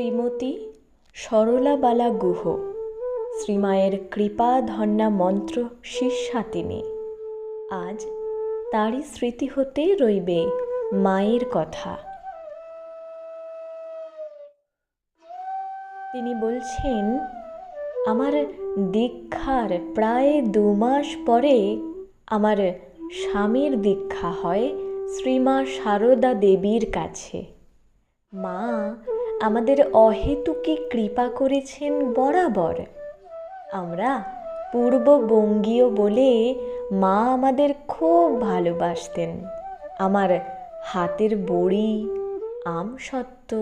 শ্রীমতী সরলাবালা গুহ। শ্রীমায়ের কৃপা ধন্যা মন্ত্র শিষ্যা তিনি। আজ তারই স্মৃতি হতে রইবে মায়ের কথা। তিনি বলছেন, আমার দীক্ষার প্রায় দু মাস পরে আমার স্বামীর দীক্ষা হয় শ্রীমা সারদা দেবীর কাছে। মা আমাদের অহেতুকে কৃপা করেছেন বরাবর। আমরা পূর্ববঙ্গীয় বলে মা আমাদের খুব ভালোবাসতেন। আমার হাতের বড়ি আমসত্ত্ব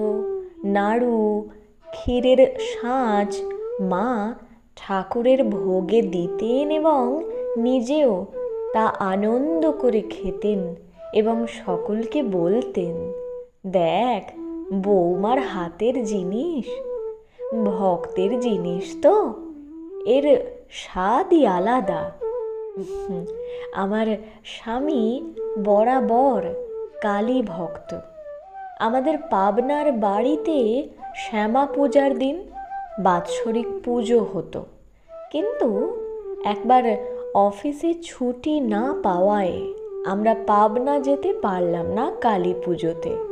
নাড়ু, ক্ষীরের সাঁচ মা ঠাকুরের ভোগে দিতেন এবং নিজেও তা আনন্দ করে খেতেন এবং সকলকে বলতেন, দেখ বৌমার হাতের জিনিস, ভক্তের জিনিস তো, এর স্বাদই আলাদা। আমার স্বামী বরাবর কালী ভক্ত। আমাদের পাবনার বাড়িতে শ্যামা পূজার দিন বাৎসরিক পুজো হতো। কিন্তু একবার অফিসে ছুটি না পাওয়ায় আমরা পাবনা যেতে পারলাম না কালী পুজোতে।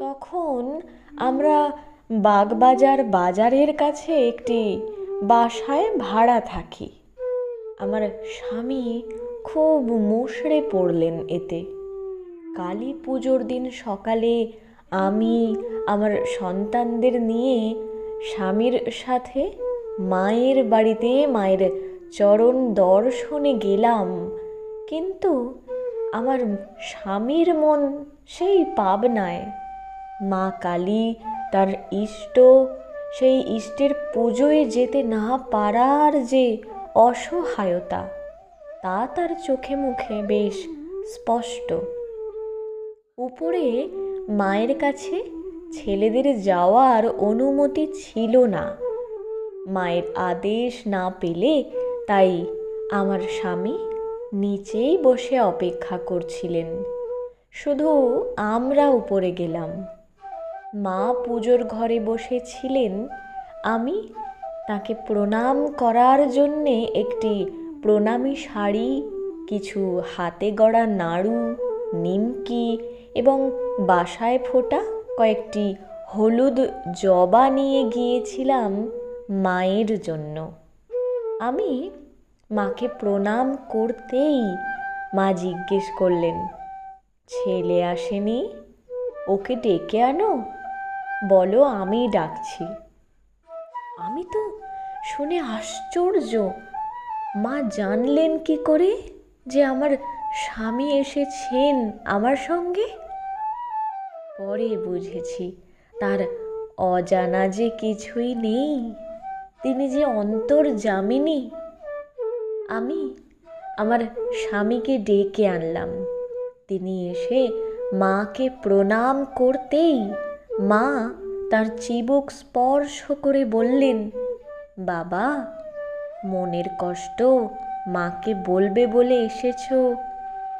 তখন আমরা বাগবাজার বাজারের কাছে একটি বাসায় ভাড়া থাকি। আমার স্বামী খুব মুষড়ে পড়লেন এতে। কালী পুজোর দিন সকালে আমি আমার সন্তানদের নিয়ে স্বামীর সাথে মায়ের বাড়িতে মায়ের চরণ দর্শনে গেলাম। কিন্তু আমার স্বামীর মন সেই পাবনায়। মা কালী তার ইষ্ট, সেই ইষ্টের পুজোয় যেতে না পারার যে অসহায়তা, তা তার চোখে মুখে বেশ স্পষ্ট। উপরে মায়ের কাছে ছেলেদের যাওয়ার অনুমতি ছিল না। মায়ের আদেশ না পেলে তাই আমার স্বামী নিচেই বসে অপেক্ষা করছিলেন। শুধু আমরা উপরে গেলাম। মা পুজোর ঘরে বসেছিলেন আমি তাকে প্রণাম করার জন্যে একটি প্রণামী শাড়ি, কিছু হাতে গড়া নাড়ু, নিমকি এবং বাসায় ফোটা কয়েকটি হলুদ জবা নিয়ে গিয়েছিলাম মায়ের জন্য। আমি মাকে প্রণাম করতেই মা জিজ্ঞেস করলেন, ছেলে আসেনি? ওকে ডেকে আনো? বলো, আমি ডাকছি। আমি তো শুনে আশ্চর্য। মা জানলেন কি করে যে আমার স্বামী এসেছেন আমার সঙ্গে? পরে বুঝেছি, তার অজানা যে কিছুই নেই, তিনি যে অন্তর অন্তর্জামিনী আমি আমার স্বামীকে ডেকে আনলাম। তিনি এসে মাকে প্রণাম করতেই মা তার চিবুক স্পর্শ করে বললেন, বাবা, মনের কষ্ট মাকে বলবে বলে এসেছ,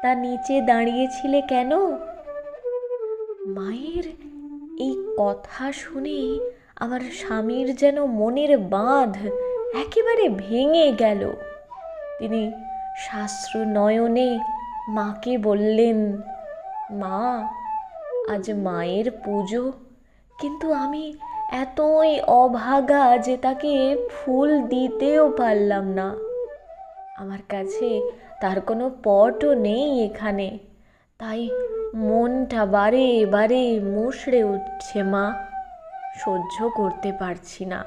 তা নিচে দাঁড়িয়েছিলে কেন? মায়ের এই কথা শুনে আমার স্বামীর যেন মনের বাঁধ একেবারে ভেঙে গেল। তিনি শাস্ত্র নয়নে মাকে বললেন, মা, আজ মায়ের পুজো কিন্তু আমি এতই অভাগা যে তাকে ফুল দিতেও পারলাম না। আমার কাছে তার কোনো পটও নেই এখানে। তাই মনটা বারে বারে মুষড়ে উঠছে মা। সহ্য করতে পারছি না।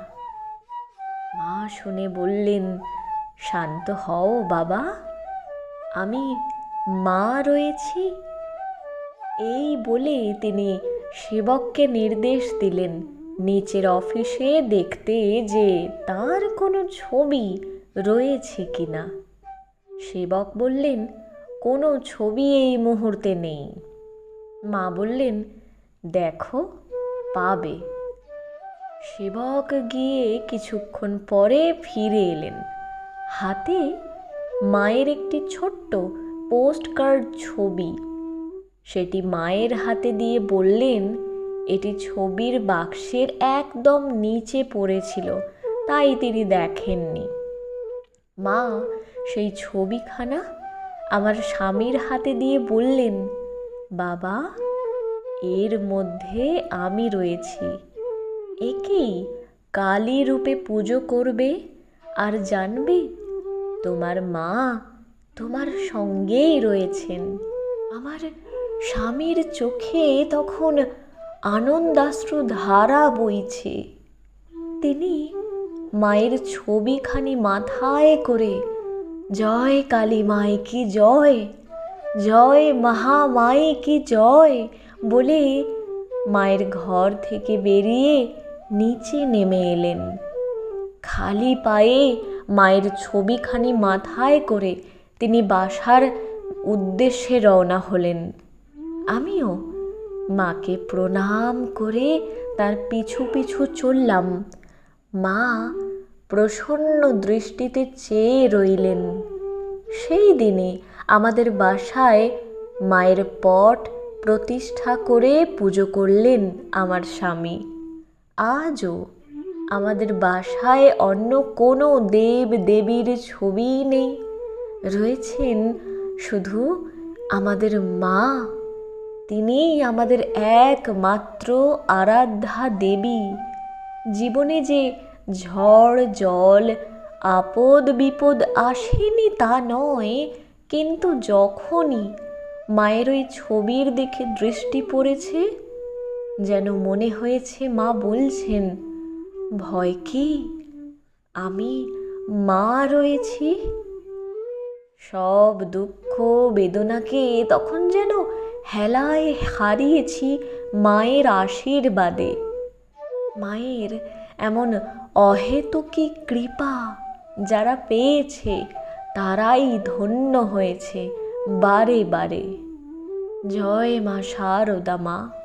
মা শুনে বললেন, শান্ত হও বাবা। আমি মা রয়েছি। এই বলে তিনি সেবককে নির্দেশ দিলেন, নিচের অফিসে দেখতে যে তার কোনো ছবি রয়েছে কি না সেবক বললেন, কোনো ছবি এই মুহূর্তে নেই। মা বললেন, দেখো, পাবে। সেবক গিয়ে কিছুক্ষণ পরে ফিরে এলেন। হাতে মায়ের একটি ছোট্ট পোস্ট কার্ড ছবি সেটি মায়ের হাতে দিয়ে বললেন, এটি ছবির বাক্সের একদম নিচে পড়েছিল, তাই তিনি দেখেননি। মা, সেই ছবিখানা? আমার স্বামীর হাতে দিয়ে বললেন, বাবা, এর মধ্যে আমি রয়েছি। একেই কালী রূপে পুজো করবে আর জানবে তোমার মা তোমার সঙ্গেই রয়েছেন। আমার স্বামীর চোখে তখন আনন্দাশ্রু ধারা বইছে। তিনি মায়ের ছবিখানি মাথায় করে, জয় কালী মাই কি জয়? জয় মহামাই কি জয়? বলে মায়ের ঘর থেকে বেরিয়ে নিচে নেমে এলেন। খালি পায়ে মায়ের ছবিখানি মাথায় করে তিনি বাসার উদ্দেশ্যে রওনা হলেন। আমিও মাকে প্রণাম করে তার পিছু পিছু চললাম। মা প্রসন্ন দৃষ্টিতে চেয়ে রইলেন। সেই দিনে আমাদের বাসায় মায়ের পট প্রতিষ্ঠা করে পুজো করলেন আমার স্বামী। আজও আমাদের বাসায় অন্য কোনো দেব দেবীর ছবি নেই। রয়েছেন শুধু আমাদের মা তিনিই আমাদের একমাত্র আরাধ্যা দেবী। জীবনে যে ঝড়, জল, আপদ, বিপদ আসেনি তা নয়, কিন্তু যখনই মায়ের ওই ছবির দিকে দৃষ্টি পড়েছে, যেন মনে হয়েছে মা বলছেন, ভয় কি? আমি মা রয়েছি? সব দুঃখ বেদনাকে তখন যেন হেলায় হারিয়েছি মায়ের আশীর্বাদে। মায়ের এমন অহেতুকি কৃপা যারা পেয়েছে, তারাই ধন্য হয়েছে বারে বারে। জয় মা শারদা মা।